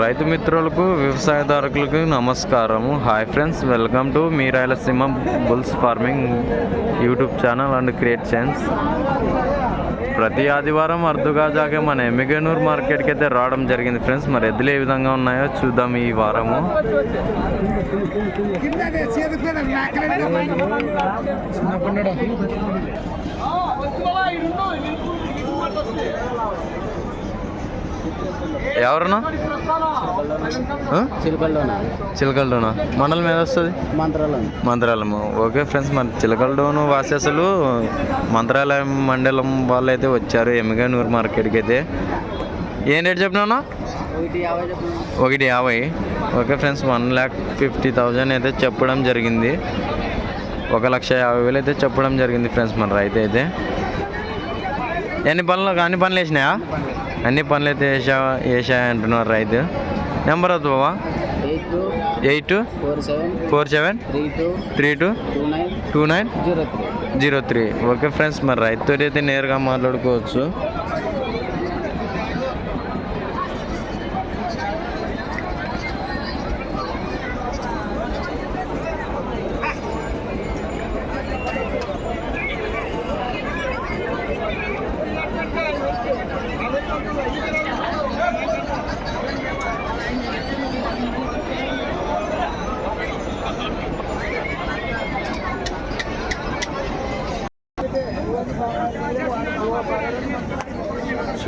రైతు మిత్రులకు వ్యవసాయదారులకు నమస్కారము. Hi friends welcome to me Rayalaseema bulls farming YouTube channel and create chance ప్రతి ఆదివారం అర్ధగా జాగే మన ఎమ్మిగనూరు మార్కెట్కి అయితే రావడం జరిగింది ఫ్రెండ్స్ మరి ఎద్దులు ఏ విధంగా ఉన్నాయో చూద్దాం ఈ వారము. ఎవరన్నా? చిలుకల్లోన? మండలం మీద వస్తుంది? మంత్రాలు మంత్రాలయము ఓకే ఫ్రెండ్స్ మన చిలకలలోను వాసేసులు మంత్రాలయం మండలం వాళ్ళు అయితే వచ్చారు ఎమ్మిగనూరు మార్కెట్కి అయితే. ఏం రేట్ చెప్పినా ఒకటి యాభై చెప్పండి ఒకటి యాభై. Okay friends one lakh fifty thousand అయితే చెప్పడం జరిగింది. ఒక లక్ష యాభై వేలు అయితే చెప్పడం జరిగింది ఫ్రెండ్స్ మన రైతు అయితే. ఎన్ని పనులు అన్ని పనులు వేసినాయా? అన్ని పనులు అయితే వేసా వేసా అంటున్నారు రైతు. నెంబర్ అవుతుంది బాబా eight four seven three two two nine zero three okay friends మరి రైతుతో అయితే నేరుగా మాట్లాడుకోవచ్చు.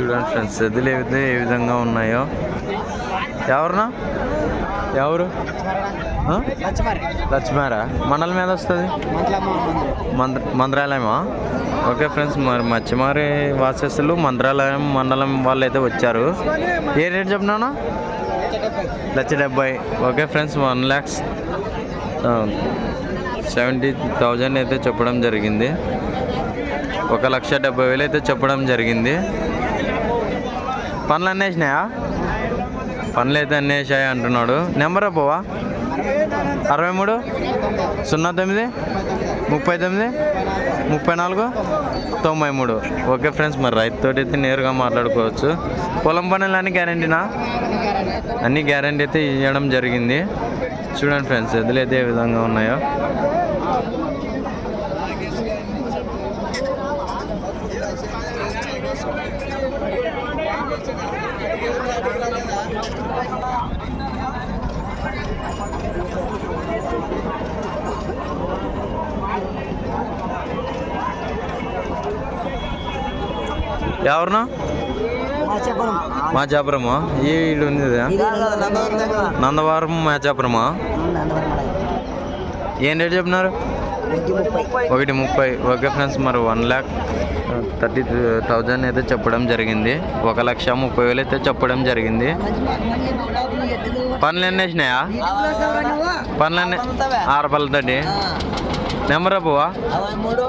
చూడండి ఫ్రెండ్స్ ఎద్దులు ఏ విధంగా ఏ విధంగా ఉన్నాయో. ఎవరునా? ఎవరు? ఆ? లక్ష్మారా మండలం మీద వస్తుంది? మంత్రాలయమా ఓకే ఫ్రెండ్స్ మరి మచ్చిమారి వాసస్సులు మంత్రాలయం మండలం వాళ్ళు అయితే వచ్చారు. ఏ రేట్ చెప్పినానా లక్ష డెబ్బై. Okay friends one lakhs seventy thousand అయితే చెప్పడం జరిగింది. ఒక లక్ష డెబ్బై వేలు అయితే చెప్పడం జరిగింది. పనులు అన్నీ వేసినాయా? పనులు అయితే అన్నేసాయి అంటున్నాడు. నెంబర్ పోవా? అరవై మూడు సున్నా తొమ్మిది ముప్పై తొమ్మిది ముప్పై నాలుగు తొంభై మూడు. ఓకే ఫ్రెండ్స్ మరి రైతుతో అయితే నేరుగా మాట్లాడుకోవచ్చు. పొలం పనులు అన్ని గ్యారంటీనా? అన్ని గ్యారంటీ అయితే ఇవ్వడం జరిగింది. చూడండి ఫ్రెండ్స్ ఎదులు అయితే ఏ విధంగా ఉన్నాయో. ఎవరునా? మాచాపురమా? ఈ ఇల్లు ఉంది? నందవరం మాచాపురమా? ఏం రేట్ చెప్పినారు? ఒకటి ముప్పై. ఓకే ఫ్రెండ్స్ మరి వన్ ల్యాక్ థర్టీ థౌజండ్ అయితే చెప్పడం జరిగింది. ఒక లక్ష ముప్పై వేలు అయితే చెప్పడం జరిగింది. పనులు ఎన్ని వేసినాయా పనులు ఎన్ని? ఆరు పళ్ళ తోటి. నెంబర్ అబ్బువా యాభై మూడు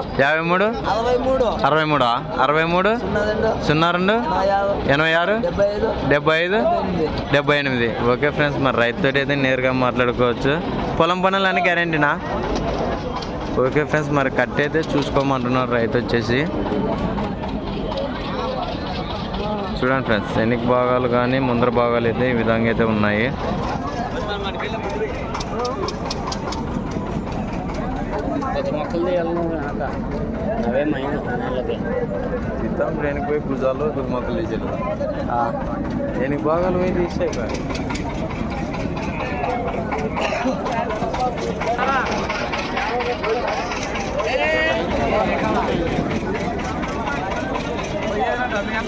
అరవై మూడు అరవై మూడా? సున్నా రెండు ఎనభై ఆరు డెబ్బై ఐదు డెబ్బై ఎనిమిది. ఓకే ఫ్రెండ్స్ మరి రైతుతో అయితే నేరుగా మాట్లాడుకోవచ్చు. పొలం పనులు అన్ని గ్యారంటీనా? ఓకే ఫ్రెండ్స్ మరి కట్ అయితే చూసుకోమంటున్నారు రైతు వచ్చేసి. చూడండి ఫ్రెండ్స్ వెనక భాగాలు కానీ ముందర భాగాలు అయితే ఈ విధంగా అయితే ఉన్నాయి. మొక్కలు తీయాలను అవే మైనస్ నెలకి ఇద్దాం వెనక పోయి భుజాలు దుర్మక్కలు తీసేది వెనక భాగాలు పోయి తీసాయి చూడండి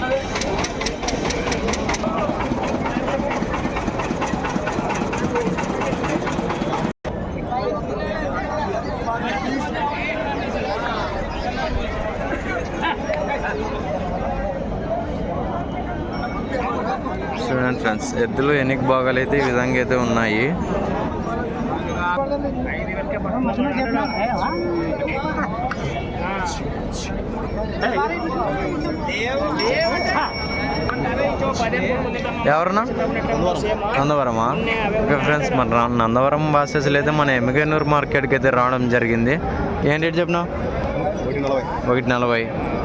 ఫ్రెండ్స్ ఎద్దులు ఎన్నిక భాగాలు అయితే ఈ విధంగా అయితే ఉన్నాయి. ఎవరన్నా? నందవరమా? ఓకే ఫ్రెండ్స్ మన రా- నందవరం బాసెస్లు అయితే మన ఎమ్మిగనూరు మార్కెట్కి అయితే రావడం జరిగింది. ఏంటి రేట్ చెప్పినావు? ఒకటి నలభై.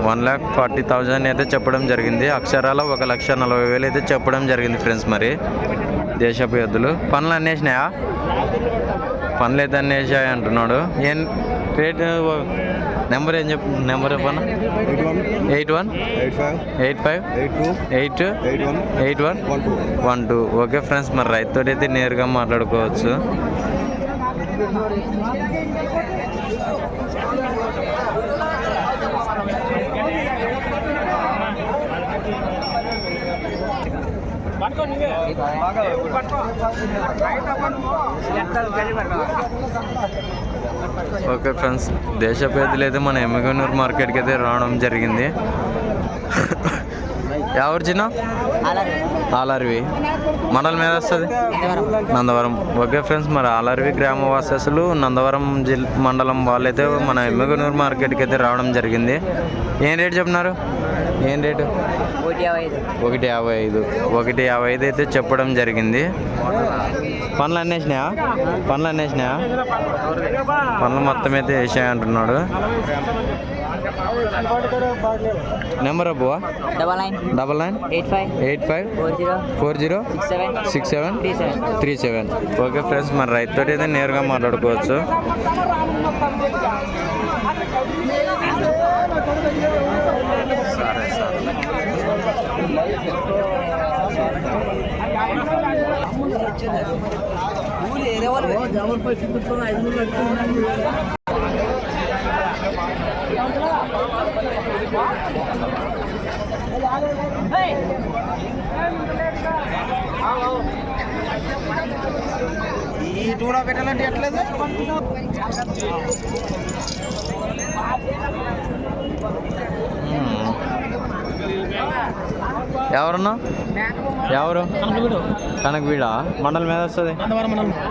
వన్ ల్యాక్ ఫార్టీ థౌజండ్ అయితే చెప్పడం జరిగింది. అక్షరాల ఒక లక్ష నలభై వేలు అయితే చెప్పడం జరిగింది ఫ్రెండ్స్ మరి. దేశపు ఎద్దులు. పనులు అన్నీ వేసినాయా? పనులు అయితే అన్నీ వేసాయి అంటున్నాడు. ఏం రేట్ నెంబర్ ఏం చెప్పు నెంబర్ చెప్పన్నా eight one. Eight five. Eight two. Eight one. Eight one? One two. One two. Okay friends మరి రైతుతో అయితే నేరుగా మాట్లాడుకోవచ్చు. ఓకే ఫ్రెండ్స్ దేశ పేదలు అయితే మన ఎమ్మిగనూరు మార్కెట్కి అయితే రావడం జరిగింది. ఎవరు చిన్న ఆలర్వి మండలం మీద వస్తుంది నందవరం ఓకే ఫ్రెండ్స్ మరి ఆలర్వి గ్రామ వాసస్సులు నందవరం జిల్ మండలం వాళ్ళైతే మన ఎమ్మిగనూరు మార్కెట్కి అయితే రావడం జరిగింది. ఏం రేట్ చెప్పినారు? ఏం రేటు ఒకటి యాభై ఐదు. ఒకటి యాభై ఐదు. అయితే చెప్పడం జరిగింది. పనులు అన్నేసినాయా పనులు అన్నేసినాయా పనులు మొత్తం అయితే వేసాయి అంటున్నాడు. Number అబ్బువా double nine. Double nine? Eight five. Eight five? Four zero. Four zero? Six seven. Six seven? Three seven. Three seven. Okay friends మరి రైతుతో అయితే నేరుగా మాట్లాడుకోవచ్చు. ఈ టూడా పెట్టాలంటే ఎట్లేదు. ఎవరన్నా? ఎవరు? కనకవీడ. మండలం మీద వస్తుంది?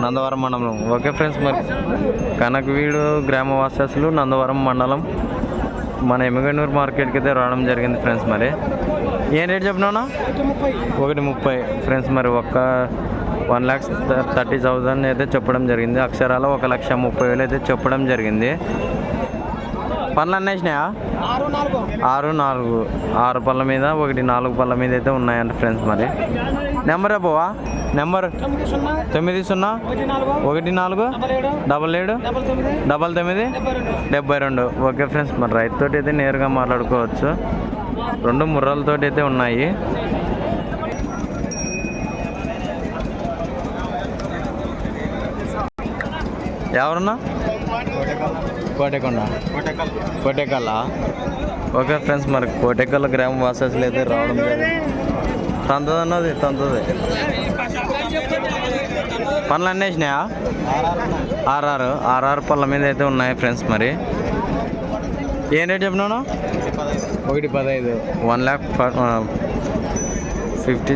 నందవరం మండలం. ఓకే ఫ్రెండ్స్ మరి కనకవీడు గ్రామ వాసస్సులు నందవరం మండలం మన ఎమ్మిగనూరు మార్కెట్కి అయితే రావడం జరిగింది ఫ్రెండ్స్ మరి. ఏం రేట్ చెప్పినా ఒకటి ముప్పై. ఫ్రెండ్స్ మరి ఒక్క వన్ ల్యాక్స్ థర్టీ థౌజండ్ అయితే చెప్పడం జరిగింది. అక్షరాలు ఒక లక్ష ముప్పై వేలు అయితే చెప్పడం జరిగింది. పనులు అన్నీ వేసినాయా ఆరు నాలుగు. ఆరు పళ్ళ మీద ఒకటి నాలుగు పళ్ళ మీద అయితే ఉన్నాయంట ఫ్రెండ్స్ మరి. నెంబర్ పోవా నెంబర్? తొమ్మిది సున్నా? ఒకటి నాలుగు? డబల్ ఏడు? డబల్ తొమ్మిది? డెబ్బై రెండు. డెబ్బై రెండు ఓకే ఫ్రెండ్స్ మరి రైతుతోటి అయితే నేరుగా మాట్లాడుకోవచ్చు. రెండు ముర్రలతోటి అయితే ఉన్నాయి. ఎవరన్నా? కోటెకొండ. కోటెకల్ల ఓకే ఫ్రెండ్స్ మరి కోటెకల్ల గ్రామ వాసస్సులు అయితే రావడం జరిగింది. తంతది అన్నది తంతది. పనులు అన్నీ వేసినాయా? ఆర్ఆర్ ఆర్ఆర్ పళ్ళ మీద అయితే ఉన్నాయి ఫ్రెండ్స్ మరి. ఏం రేట్ చెప్పినాను ఒకటి పదహైదు. వన్ ల్యాక్ ఫిఫ్టీ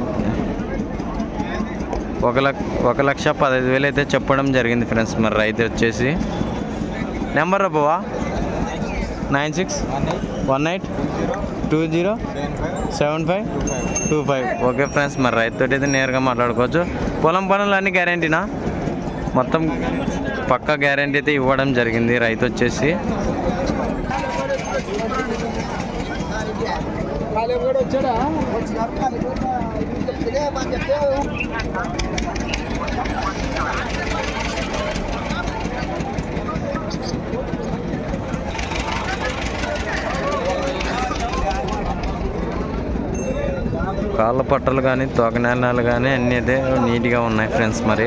ఒక లక్ష ఒక లక్ష పదహైదు వేలు అయితే చెప్పడం జరిగింది ఫ్రెండ్స్. మరి రైతు వచ్చేసి number రాబోవా nine six one eight two zero seven five two five. Okay friends మరి రైతుతో అయితే నేరుగా మాట్లాడుకోవచ్చు. పొలం పనులు అన్నీ గ్యారంటీనా? మొత్తం పక్కా గ్యారంటీ అయితే ఇవ్వడం జరిగింది రైతు వచ్చేసి. వచ్చాడా? కాళ్ళ పట్టలు కానీ తోకనేలాలు కానీ అన్నీ అయితే నీట్గా ఉన్నాయి ఫ్రెండ్స్ మరి.